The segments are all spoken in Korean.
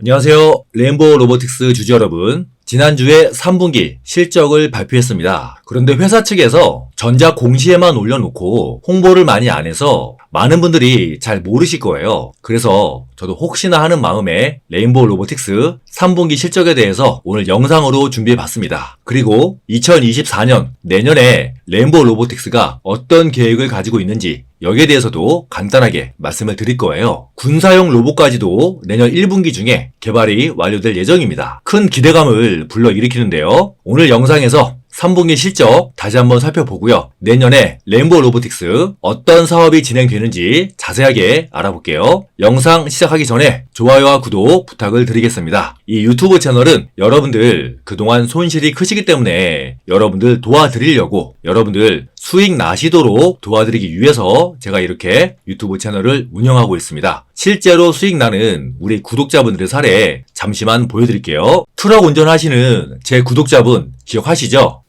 안녕하세요. 레인보우 로보틱스 주주 여러분. 지난주에 3분기 실적을 발표했습니다. 그런데 회사 측에서 전자 공시에만 올려놓고 홍보를 많이 안 해서 많은 분들이 잘 모르실 거예요. 그래서 저도 혹시나 하는 마음에 레인보우 로보틱스 3분기 실적에 대해서 오늘 영상으로 준비해 봤습니다. 그리고 2024년 내년에 레인보우 로보틱스가 어떤 계획을 가지고 있는지 여기에 대해서도 간단하게 말씀을 드릴 거예요. 군사용 로봇까지도 내년 1분기 중에 개발이 완료될 예정입니다. 큰 기대감을 불러일으키는데요. 오늘 영상에서 3분기 실적 다시 한번 살펴보고요. 내년에 레인보우 로보틱스 어떤 사업이 진행되는지 자세하게 알아볼게요. 영상 시작하기 전에 좋아요와 구독 부탁을 드리겠습니다. 이 유튜브 채널은 여러분들 그동안 손실이 크시기 때문에 여러분들 도와드리려고 여러분들 수익 나시도록 도와드리기 위해서 제가 이렇게 유튜브 채널을 운영하고 있습니다. 실제로 수익 나는 우리 구독자분들의 사례 잠시만 보여드릴게요. 트럭 운전하시는 제 구독자분 기억하시죠?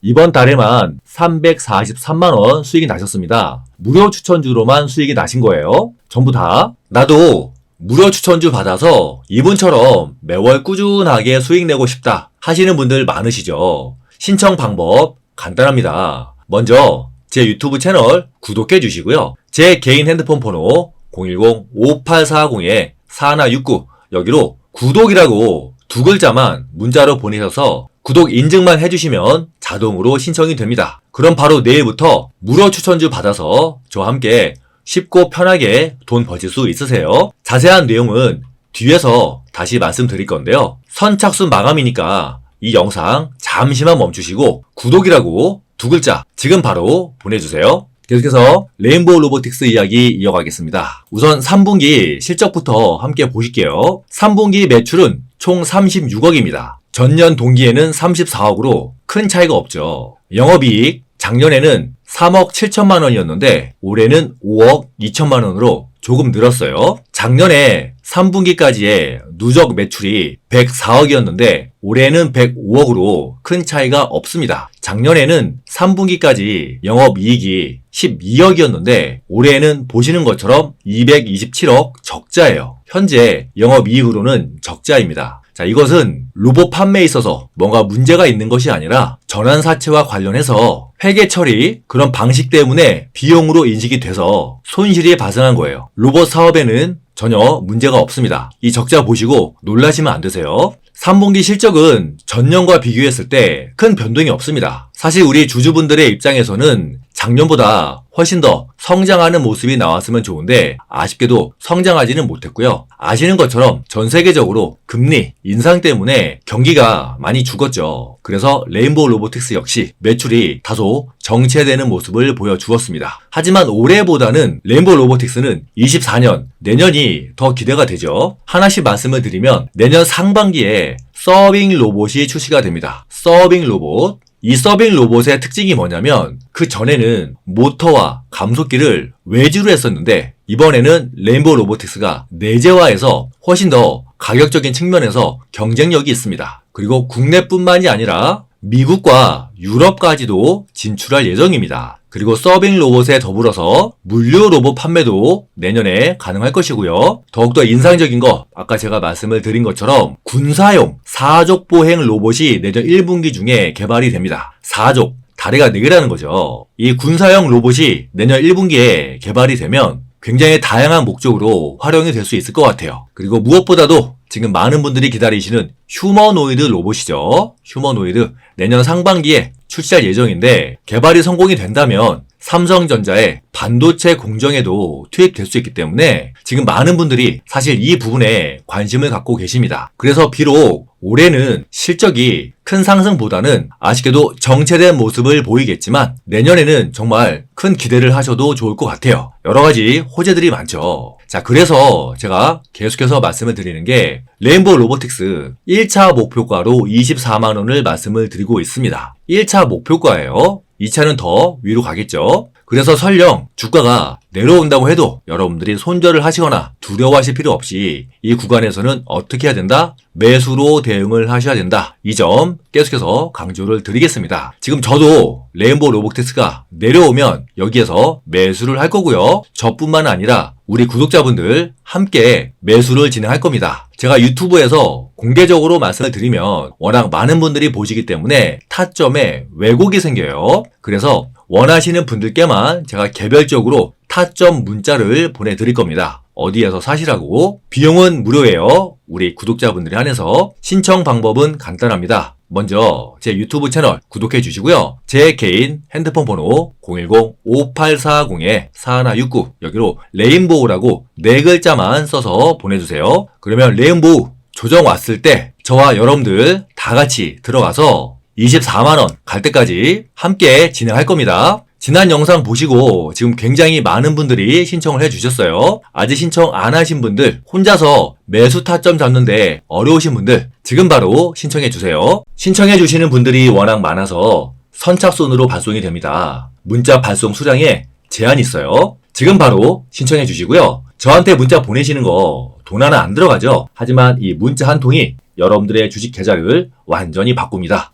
이번 달에만 343만원 수익이 나셨습니다. 무료 추천주로만 수익이 나신 거예요. 전부 다. 나도 무료 추천주 받아서 이분처럼 매월 꾸준하게 수익 내고 싶다 하시는 분들 많으시죠. 신청 방법 간단합니다. 먼저 제 유튜브 채널 구독해 주시고요. 제 개인 핸드폰 번호 010-5840-4169 여기로 구독이라고 두 글자만 문자로 보내셔서 구독 인증만 해주시면 자동으로 신청이 됩니다. 그럼 바로 내일부터 무료 추천주 받아서 저와 함께 쉽고 편하게 돈 버실 수 있으세요. 자세한 내용은 뒤에서 다시 말씀드릴 건데요. 선착순 마감이니까 이 영상 잠시만 멈추시고 구독이라고 두 글자 지금 바로 보내주세요. 계속해서 레인보우 로보틱스 이야기 이어가겠습니다. 우선 3분기 실적부터 함께 보실게요. 3분기 매출은 총 36억입니다. 전년 동기에는 34억으로 큰 차이가 없죠. 영업이익 작년에는 3억 7천만 원이었는데 올해는 5억 2천만 원으로 조금 늘었어요. 작년에 3분기까지의 누적 매출이 104억이었는데 올해는 105억으로 큰 차이가 없습니다. 작년에는 3분기까지 영업이익이 12억이었는데 올해는 보시는 것처럼 227억 적자예요. 현재 영업이익으로는 적자입니다. 자, 이것은 로봇 판매에 있어서 뭔가 문제가 있는 것이 아니라 전환 사채와 관련해서 회계 처리 그런 방식 때문에 비용으로 인식이 돼서 손실이 발생한 거예요. 로봇 사업에는 전혀 문제가 없습니다. 이 적자 보시고 놀라시면 안 되세요. 3분기 실적은 전년과 비교했을 때 큰 변동이 없습니다. 사실 우리 주주분들의 입장에서는 작년보다 훨씬 더 성장하는 모습이 나왔으면 좋은데 아쉽게도 성장하지는 못했고요. 아시는 것처럼 전 세계적으로 금리 인상 때문에 경기가 많이 죽었죠. 그래서 레인보우 로보틱스 역시 매출이 다소 정체되는 모습을 보여주었습니다. 하지만 올해보다는 레인보우 로보틱스는 24년 내년이 더 기대가 되죠. 하나씩 말씀을 드리면 내년 상반기에 서빙 로봇이 출시가 됩니다. 서빙 로봇 이 서빙 로봇의 특징이 뭐냐면 그 전에는 모터와 감속기를 외주로 했었는데 이번에는 레인보우 로보틱스가 내재화해서 훨씬 더 가격적인 측면에서 경쟁력이 있습니다. 그리고 국내뿐만이 아니라 미국과 유럽까지도 진출할 예정입니다. 그리고 서빙 로봇에 더불어서 물류 로봇 판매도 내년에 가능할 것이고요. 더욱더 인상적인 거 아까 제가 말씀을 드린 것처럼 군사용 사족 보행 로봇이 내년 1분기 중에 개발이 됩니다. 사족 다리가 4개라는 거죠. 이 군사용 로봇이 내년 1분기에 개발이 되면 굉장히 다양한 목적으로 활용이 될 수 있을 것 같아요. 그리고 무엇보다도 지금 많은 분들이 기다리시는 휴머노이드 로봇이죠. 휴머노이드 내년 상반기에 출시할 예정인데 개발이 성공이 된다면 삼성전자의 반도체 공정에도 투입될 수 있기 때문에 지금 많은 분들이 사실 이 부분에 관심을 갖고 계십니다. 그래서 비록 올해는 실적이 큰 상승보다는 아쉽게도 정체된 모습을 보이겠지만 내년에는 정말 큰 기대를 하셔도 좋을 것 같아요. 여러 가지 호재들이 많죠. 자, 그래서 제가 계속해서 말씀을 드리는 게 레인보우 로보틱스 1차 목표가로 24만 원을 말씀을 드리고 있습니다. 1차 목표가예요. 2차는 더 위로 가겠죠. 그래서 설령 주가가 내려온다고 해도 여러분들이 손절을 하시거나 두려워하실 필요 없이 이 구간에서는 어떻게 해야 된다? 매수로 대응을 하셔야 된다. 이 점 계속해서 강조를 드리겠습니다. 지금 저도 레인보우 로보틱스가 내려오면 여기에서 매수를 할 거고요. 저뿐만 아니라 우리 구독자분들 함께 매수를 진행할 겁니다. 제가 유튜브에서 공개적으로 말씀을 드리면 워낙 많은 분들이 보시기 때문에 타점에 왜곡이 생겨요. 그래서 원하시는 분들께만 제가 개별적으로 타점 문자를 보내드릴 겁니다. 어디에서 사시라고 비용은 무료예요. 우리 구독자분들이 한해서 신청 방법은 간단합니다. 먼저 제 유튜브 채널 구독해 주시고요. 제 개인 핸드폰 번호 010-5840-4169 여기로 레인보우라고 네 글자만 써서 보내주세요. 그러면 레인보우 조정 왔을 때 저와 여러분들 다 같이 들어가서 24만원 갈 때까지 함께 진행할 겁니다. 지난 영상 보시고 지금 굉장히 많은 분들이 신청을 해주셨어요. 아직 신청 안 하신 분들, 혼자서 매수 타점 잡는데 어려우신 분들, 지금 바로 신청해주세요. 신청해주시는 분들이 워낙 많아서 선착순으로 발송이 됩니다. 문자 발송 수량에 제한이 있어요. 지금 바로 신청해 주시고요. 저한테 문자 보내시는 거 돈 하나 안 들어가죠. 하지만 이 문자 한 통이 여러분들의 주식 계좌를 완전히 바꿉니다.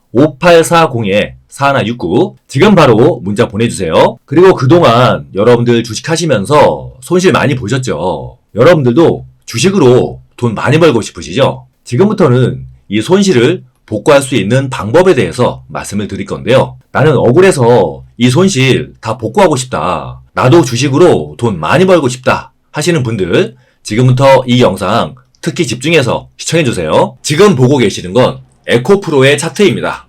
5840-4169 지금 바로 문자 보내주세요. 그리고 그동안 여러분들 주식 하시면서 손실 많이 보셨죠? 여러분들도 주식으로 돈 많이 벌고 싶으시죠? 지금부터는 이 손실을 복구할 수 있는 방법에 대해서 말씀을 드릴 건데요. 나는 억울해서 이 손실 다 복구하고 싶다. 나도 주식으로 돈 많이 벌고 싶다. 하시는 분들 지금부터 이 영상 특히 집중해서 시청해주세요. 지금 보고 계시는 건 에코프로의 차트입니다.